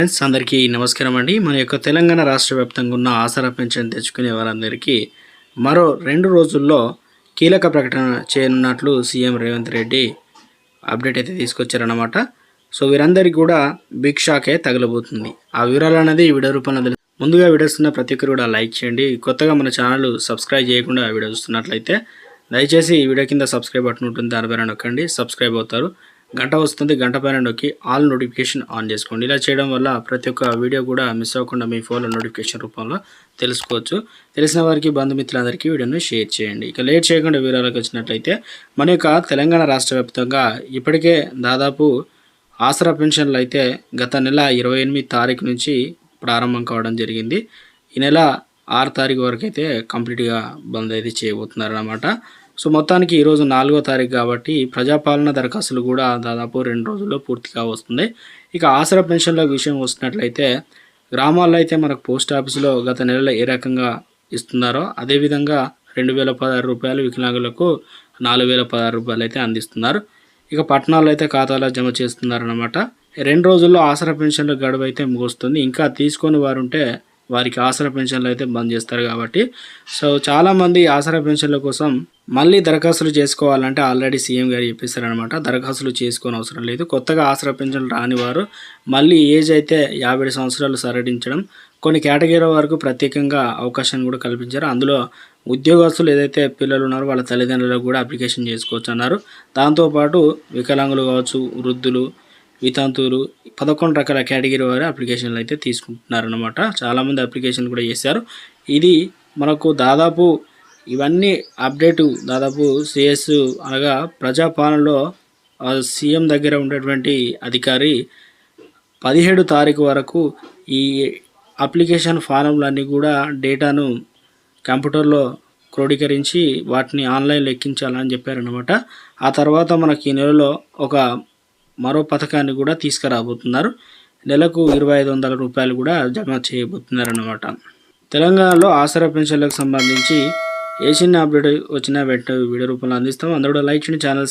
Friends అందరికీ నమస్కారం అండి. మన యొక్క తెలంగాణ రాష్ట్ర వ్యాప్తంగా ఉన్న ఆసరా పెన్షన్ తెచ్చుకునే వారందరికీ మరో రెండు రోజుల్లో కీలక ప్రకటన చేయనున్నట్లు సీఎం రేవంత్ రెడ్డి అప్డేట్ అయితే తీసుకొచ్చారన్నమాట. సో వీరందరికీ కూడా బిగ్ షాకే తగలబోతుంది. ఆ వివరాలు అనేది వీడియో రూపంలో తెలుసు ముందుగా వీడియోస్తున్న ప్రతి ఒక్కరు కూడా లైక్ చేయండి. కొత్తగా మన ఛానల్ సబ్స్క్రైబ్ చేయకుండా వీడియో చూస్తున్నట్లయితే దయచేసి ఈ వీడియో కింద సబ్స్క్రైబ్ బటన్ ఉంటుంది దానిపైన నొక్కండి. సబ్స్క్రైబ్ అవుతారు. గంట వస్తుంది గంట పైన నొక్కి ఆల్ నోటిఫికేషన్ ఆన్ చేసుకోండి. ఇలా చేయడం వల్ల ప్రతి ఒక్క వీడియో కూడా మిస్ అవ్వకుండా మీ ఫోన్లో నోటిఫికేషన్ రూపంలో తెలుసుకోవచ్చు. తెలిసిన వారికి బంధుమిత్రులందరికీ వీడియోను షేర్ చేయండి. ఇక లేట్ చేయకుండా వివరాలకు వచ్చినట్లయితే మన యొక్క తెలంగాణ రాష్ట్ర వ్యాప్తంగా ఇప్పటికే దాదాపు ఆసరా పెన్షన్లు అయితే గత నెల ఇరవై ఎనిమిది తారీఖు నుంచి ప్రారంభం కావడం జరిగింది. ఈ నెల ఆరు తారీఖు వరకు అయితే కంప్లీట్గా బంద్ అయితే చేయబోతున్నారు అన్నమాట సో మొత్తానికి ఈరోజు నాలుగో తారీఖు కాబట్టి ప్రజాపాలన దరఖాస్తులు కూడా దాదాపు రెండు రోజుల్లో పూర్తిగా వస్తుంది ఇక ఆసరా పెన్షన్ల విషయం వస్తున్నట్లయితే గ్రామాల్లో అయితే మనకు పోస్ట్ ఆఫీసులో గత నెలలో ఏ రకంగా ఇస్తున్నారో అదేవిధంగా రెండు వేల పదహారు రూపాయలు వికలాంగులకు నాలుగు వేల పదహారు రూపాయలు అయితే అందిస్తున్నారు. ఇక పట్టణాల్లో అయితే ఖాతాలో జమ చేస్తున్నారనమాట రెండు రోజుల్లో ఆసరా పెన్షన్ల గడువు అయితే ముగుస్తుంది. ఇంకా తీసుకొని వారు ఉంటే వారికి ఆసరా పెన్షన్లు అయితే బంద్ చేస్తారు కాబట్టి. సో చాలామంది ఆసరా పెన్షన్ల కోసం మళ్ళీ దరఖాస్తులు చేసుకోవాలంటే ఆల్రెడీ సీఎం గారు చెప్పేశారనమాట దరఖాస్తులు చేసుకోని అవసరం లేదు. కొత్తగా ఆసరా పెన్షన్లు రాని వారు మళ్ళీ ఏజ్ అయితే యాభై సంవత్సరాలు సరడించడం కొన్ని కేటగిరీ వరకు ప్రత్యేకంగా అవకాశం కూడా కల్పించారు. అందులో ఉద్యోగస్తులు ఏదైతే పిల్లలు ఉన్నారో వాళ్ళ తల్లిదండ్రులకు కూడా అప్లికేషన్ చేసుకోవచ్చు అన్నారు. దాంతోపాటు వికలాంగులు కావచ్చు వృద్ధులు వితంతువులు పదకొండు రకాల కేటగిరీ వారు అప్లికేషన్లు అయితే తీసుకుంటున్నారనమాట చాలామంది అప్లికేషన్లు కూడా చేశారు. ఇది మనకు దాదాపు ఇవన్నీ అప్డేటు దాదాపు సిఎస్ అనగా ప్రజాపాలనలో సీఎం దగ్గర ఉండేటువంటి అధికారి పదిహేడు తారీఖు వరకు ఈ అప్లికేషన్ ఫారంలన్నీ కూడా డేటాను కంప్యూటర్లో క్రోడీకరించి వాటిని ఆన్లైన్లో ఎక్కించాలని చెప్పారనమాట ఆ తర్వాత మనకి ఈ నెలలో ఒక మరో పథకాన్ని కూడా తీసుకురాబోతున్నారు. నెలకు ఇరవై ఐదు వందల రూపాయలు కూడా జమ చేయబోతున్నారన్నమాట. తెలంగాణలో ఆసరా పెన్షన్లకు సంబంధించి ఏ చిన్న అప్డేట్ వచ్చినా వెంటనే వీడియో రూపంలో అందిస్తాం. అందరూ లైక్ చేయండి ఛానల్